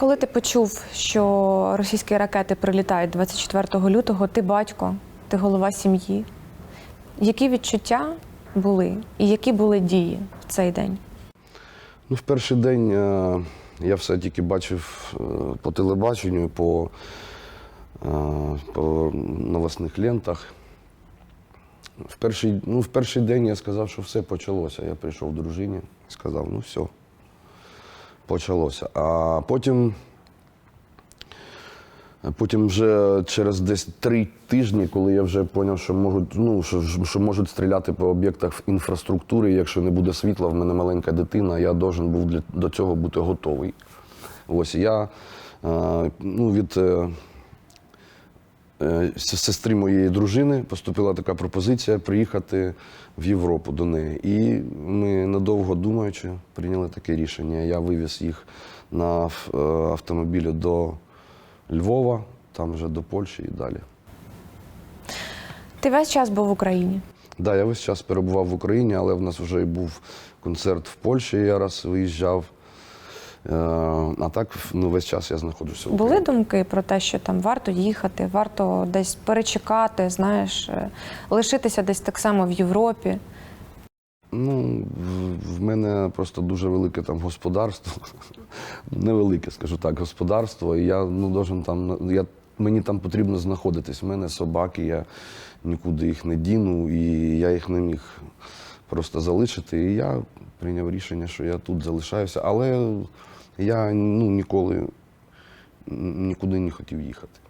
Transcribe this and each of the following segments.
Коли ти почув, що російські ракети прилітають 24 лютого, ти батько, ти голова сім'ї. Які відчуття були і які були дії в цей день? Ну, в перший день е, я все тільки бачив е, по телебаченню, по, е, по новосних лентах. В перший, ну, в перший день я сказав, що все почалося. Я прийшов до дружині і сказав, ну все, почалося. А потім, потім вже через десь три тижні, коли я вже зрозумів, що можуть, ну, що, що можуть стріляти по об'єктах інфраструктури, якщо не буде світла, в мене маленька дитина, я должен був для, до цього бути готовий. Ось я е, ну, від е, сестри моєї дружини поступила така пропозиція приїхати в Європу до неї. І ми недовго думаючи прийняли таке рішення. Я вивіз їх на е, автомобілі до Львова, там вже до Польщі і далі. Ти весь час був в Україні. Да, я весь час перебував в Україні, але в нас вже і був концерт в Польщі, я раз виїжджав. Е, А так ну, весь час я знаходжуся в Були думки про те, що там варто їхати, варто десь перечекати, знаєш, е, лишитися десь так само в Європі. Ну, в- в мене просто дуже велике там господарство. Невелике, скажу так, господарство. І я ну, должен там, я, мені там потрібно знаходитись. У мене собаки, я нікуди їх не діну, і я їх не міг просто залишити. І я прийняв рішення, що я тут залишаюся. Але я ну, ніколи нікуди не хотів їхати.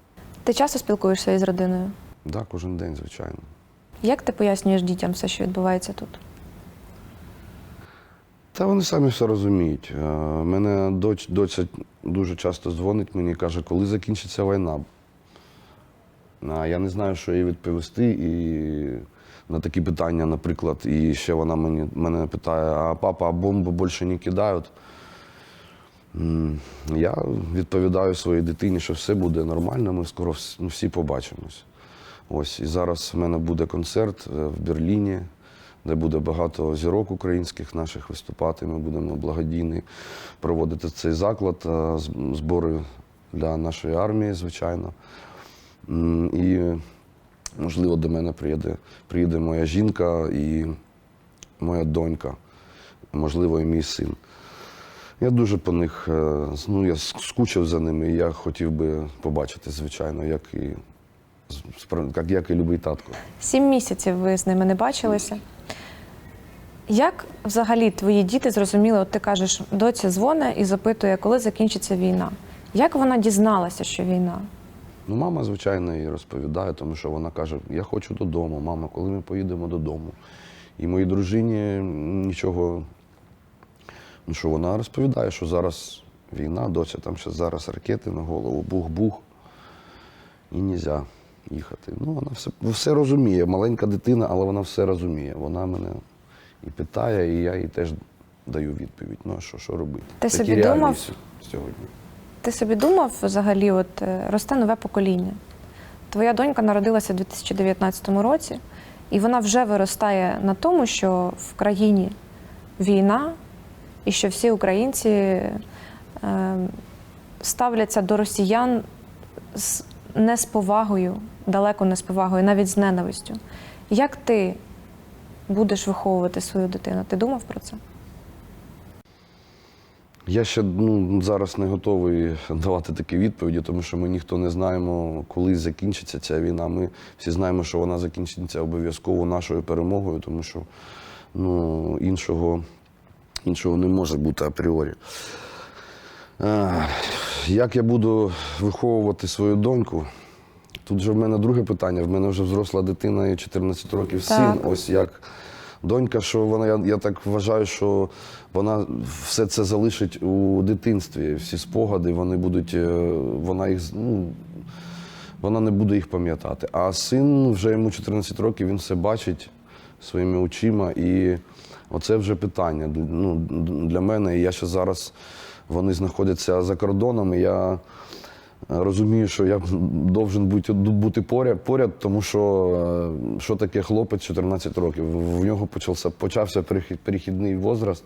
Ти часто спілкуєшся із родиною? Да, кожен день, звичайно. Як ти пояснюєш дітям все, що відбувається тут? Та вони самі все розуміють. Е, Мене доць, доця дуже часто дзвонить мені і каже, коли закінчиться війна. А я не знаю, що їй відповісти. І на такі питання, наприклад, і ще вона мені, мене питає, а папа, а бомби більше не кидають? Я відповідаю своїй дитині, що все буде нормально, ми скоро ну, всі побачимось. Ось і зараз в мене буде концерт е, в Берліні, де буде багато зірок українських наших виступати. Ми будемо благодійний проводити цей заклад, е, збори для нашої армії, звичайно. І, можливо, до мене приїде, приїде моя жінка і моя донька, можливо, і мій син. Я дуже по них, е, ну, я скучив за ними, і я хотів би побачити, звичайно, як і, як, як і любий татко. Сім місяців ви з ними не бачилися. Як взагалі твої діти зрозуміли, от ти кажеш, доця дзвоне і запитує, коли закінчиться війна? Як вона дізналася, що війна? Ну, мама, звичайно, і розповідає, тому що вона каже: Я хочу додому, мама, коли ми поїдемо додому. І моїй дружині нічого. Ну що вона розповідає, що зараз війна, доця, там ще зараз ракети на голову, бух-бух. І не можна їхати. Ну, вона все, все розуміє. Маленька дитина, але вона все розуміє. Вона мене і питає, і я їй теж даю відповідь. Ну, а що, що робити? Ти Такі собі думав? сьогодні. Ти собі думав взагалі, от е, росте нове покоління? Твоя донька народилася у 2019 році, і вона вже виростає на тому, що в країні війна, і що всі українці е, ставляться до росіян з не з повагою, далеко не з повагою, навіть з ненавистю. Як ти будеш виховувати свою дитину? Ти думав про це? Я ще ну, зараз не готовий давати такі відповіді, тому що ми ніхто не знаємо, коли закінчиться ця війна. Ми всі знаємо, що вона закінчиться обов'язково нашою перемогою, тому що ну, іншого, іншого не може бути апріорі. Е, Як я буду виховувати свою доньку? Тут же в мене друге питання. В мене вже взросла дитина і 14 років син. Так. Ось як донька, що вона, я, я так вважаю, що вона все це залишить у дитинстві. Всі спогади, вони будуть, е, вона їх, ну, вона не буде їх пам'ятати. А син вже йому 14 років, він все бачить своїми очима. І оце вже питання ну, для мене. І я ще зараз вони знаходяться за кордоном. Я розумію, що я должен бути, бути поряд, поряд, тому що е, що таке хлопець 14 років? В нього почався, почався перехідний возраст.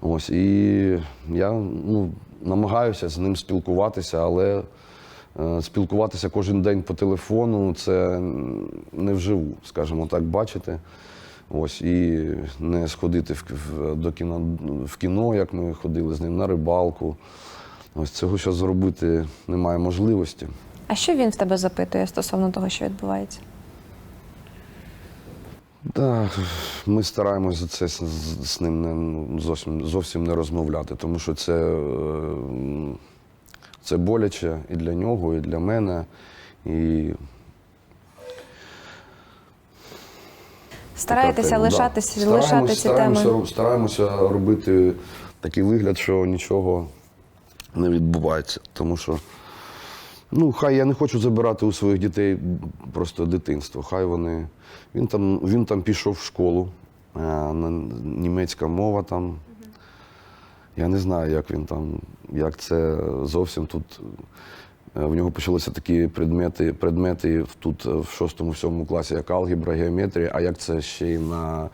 Ось, і я ну, намагаюся з ним спілкуватися, але е, спілкуватися кожен день по телефону це не вживу, скажімо так, бачити. Ось, і не сходити в, в, до кіно, в кіно, як ми ходили з ним, на рибалку. Ось цього зараз зробити немає можливості. А що він в тебе запитує стосовно того, що відбувається? Так, ми стараємось за це з, з- з ним не, ну, зовсім, зовсім не розмовляти, тому що це, е, це боляче і для нього, і для мене. І Стараєтеся лишатися, да. лишати ці теми. Стараємося робити такий вигляд, що нічого не відбувається. Тому що, ну, хай я не хочу забирати у своїх дітей просто дитинство. Хай вони. Він там, він там пішов в школу, е, німецька мова там. Я не знаю, як він там, як це зовсім тут. е, В нього почалися такі предмети, предмети тут е, в шостому-сьомому класі, як алгебра, геометрія, а як це ще й на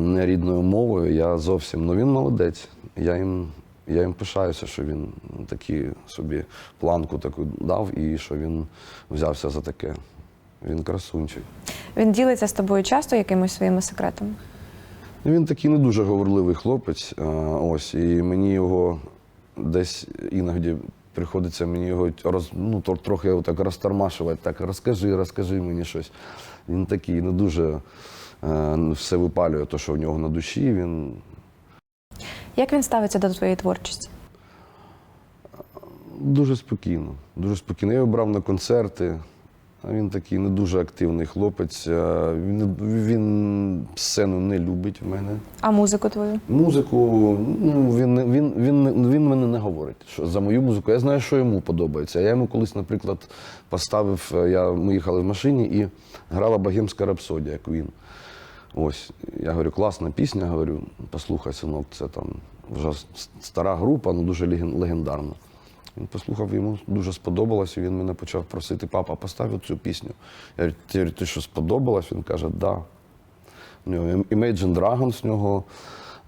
нерідною мовою, я зовсім. Ну він молодець. Я їм, я їм пишаюся, що він такі собі планку таку дав і що він взявся за таке. Він красунчик. Він ділиться з тобою часто якимись своїми секретами. Ну, Він такий не дуже говорливий хлопець. е, Ось, і мені його десь іноді приходиться мені його роз, ну, тр- трохи так розтормашувати, так розкажи, розкажи мені щось. Він такий не дуже е, все випалює, то, що в нього на душі. Він Як він ставиться до твоєї творчості? дуже спокійно. Дуже спокійно. Я його брав на концерти. А він такий не дуже активний хлопець. Він, він сцену не любить в мене. А музику твою? Музику, ну він, він, він, він мене не говорить що за мою музику. Я знаю, що йому подобається. Я йому колись, наприклад, поставив. е, Я, ми їхали в машині і грала богемська рапсодія Queen. Ось, я говорю, класна пісня, говорю, послухай, синок, це там вже стара група, але дуже легендарна. Він послухав, йому дуже сподобалось, і він мене почав просити, папа, постав цю пісню. Я говорю, «Ти- що сподобалось? Він каже, да. У нього Imagine Dragons в нього.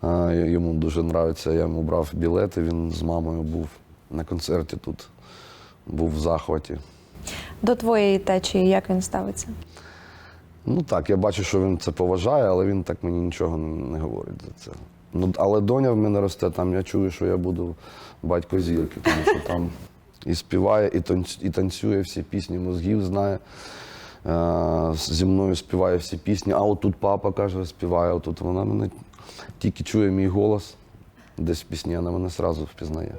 а, Йому дуже подобається. Я йому брав білети, він з мамою був на концерті тут, був в захваті. До твоєї течії, як він ставиться? Ну так, я бачу, що він це поважає, але він так мені нічого не, говорить за це. Ну, але доня в мене росте, там я чую, що я буду батько зірки, тому що там і співає, і танцює всі пісні мозгів, знає. Е, зі мною співає всі пісні. А отут папа каже, співає, отут вона мене тільки чує мій голос. Десь в пісні вона мене одразу впізнає.